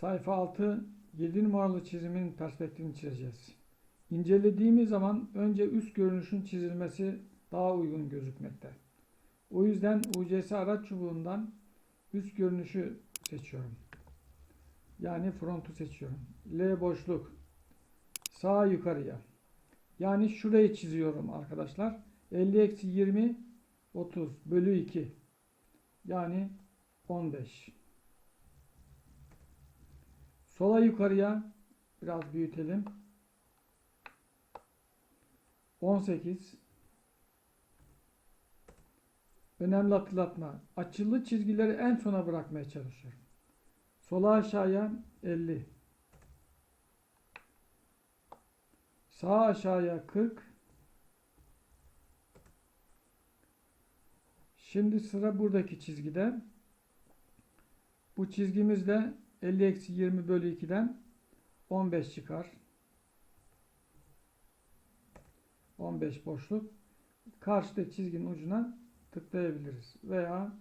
Sayfa 6 7 numaralı çizimin perspektifini çizeceğiz. İncelediğimiz zaman önce üst görünüşün çizilmesi daha uygun gözükmekte. O yüzden UCS araç çubuğundan üst görünüşü seçiyorum. Yani frontu seçiyorum. L boşluk. Sağ yukarıya. Yani şurayı çiziyorum arkadaşlar. 50 eksi 20 30 bölü 2. Yani 15. Sola yukarıya biraz büyütelim. 18. Önemli hatırlatma. Açılı çizgileri en sona bırakmaya çalışıyorum. Sola aşağıya 50. Sağ aşağıya 40. Şimdi sıra buradaki çizgide. Bu çizgimizde 50 eksi 20 bölü 2'den 15 çıkar. 15 boşluk. Karşıda çizginin ucuna tıklayabiliriz. Veya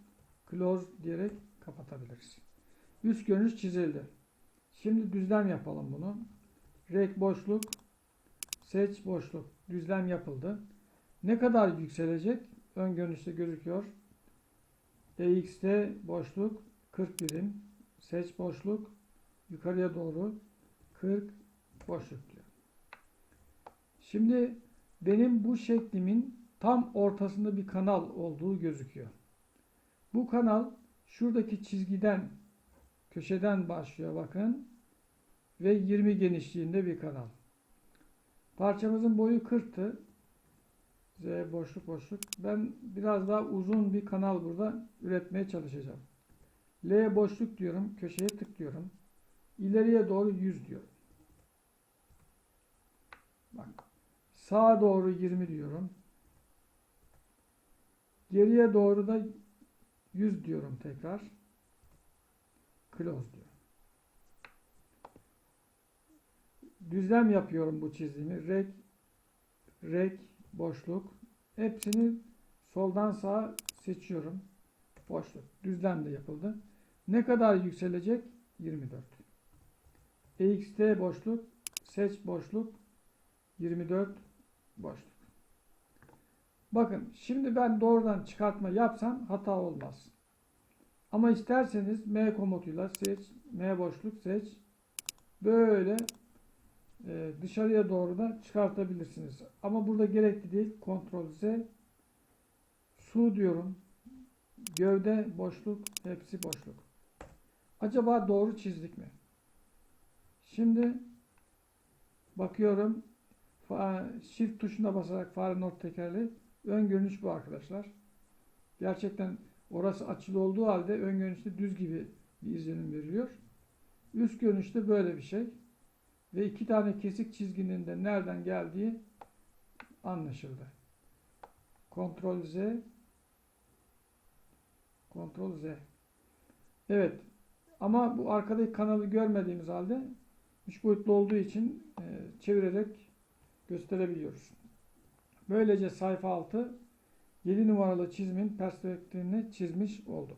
close diyerek kapatabiliriz. Üst görünüş çizildi. Şimdi düzlem yapalım bunu. Rek boşluk. Seç boşluk. Düzlem yapıldı. Ne kadar yükselecek? Ön görünüşte gözüküyor. EXT boşluk 40 birim. Seç boşluk. Yukarıya doğru 40 boşluk diyor. Şimdi benim bu şeklimin tam ortasında bir kanal olduğu gözüküyor. Bu kanal şuradaki çizgiden köşeden başlıyor bakın ve 20 genişliğinde bir kanal. Parçamızın boyu 40'tı. Z boşluk boşluk. Ben biraz daha uzun bir kanal burada üretmeye çalışacağım. L boşluk diyorum. Köşeye tıklıyorum. İleriye doğru 100 diyorum. Bak. Sağa doğru 20 diyorum. Geriye doğru da 100 diyorum tekrar. Close diyorum. Düzlem yapıyorum bu çizdiğimi. Rek, rek, boşluk. Hepsini soldan sağa seçiyorum. Boşluk. Düzlem de yapıldı. Ne kadar yükselecek? 24. EXT boşluk. Seç boşluk. 24 boşluk. Bakın şimdi ben doğrudan çıkartma yapsam hata olmaz. Ama isterseniz M komutuyla seç, M boşluk seç. Böyle e, dışarıya doğru da çıkartabilirsiniz. Ama burada gerekli değil. Ctrl Z su diyorum. Gövde boşluk, hepsi boşluk. Acaba doğru çizdik mi? Şimdi bakıyorum. Shift tuşuna basarak fare not tekerli ön görünüş bu arkadaşlar. Gerçekten orası açılı olduğu halde ön görünüşte düz gibi bir izlenim veriliyor. Üst görünüşte böyle bir şey. Ve iki tane kesik çizginin de nereden geldiği anlaşıldı. Ctrl Z Ctrl Z Evet. Ama bu arkadaki kanalı görmediğimiz halde 3 boyutlu olduğu için e, çevirerek gösterebiliyoruz. Böylece sayfa 6 7 numaralı çizimin perspektifini çizmiş olduk.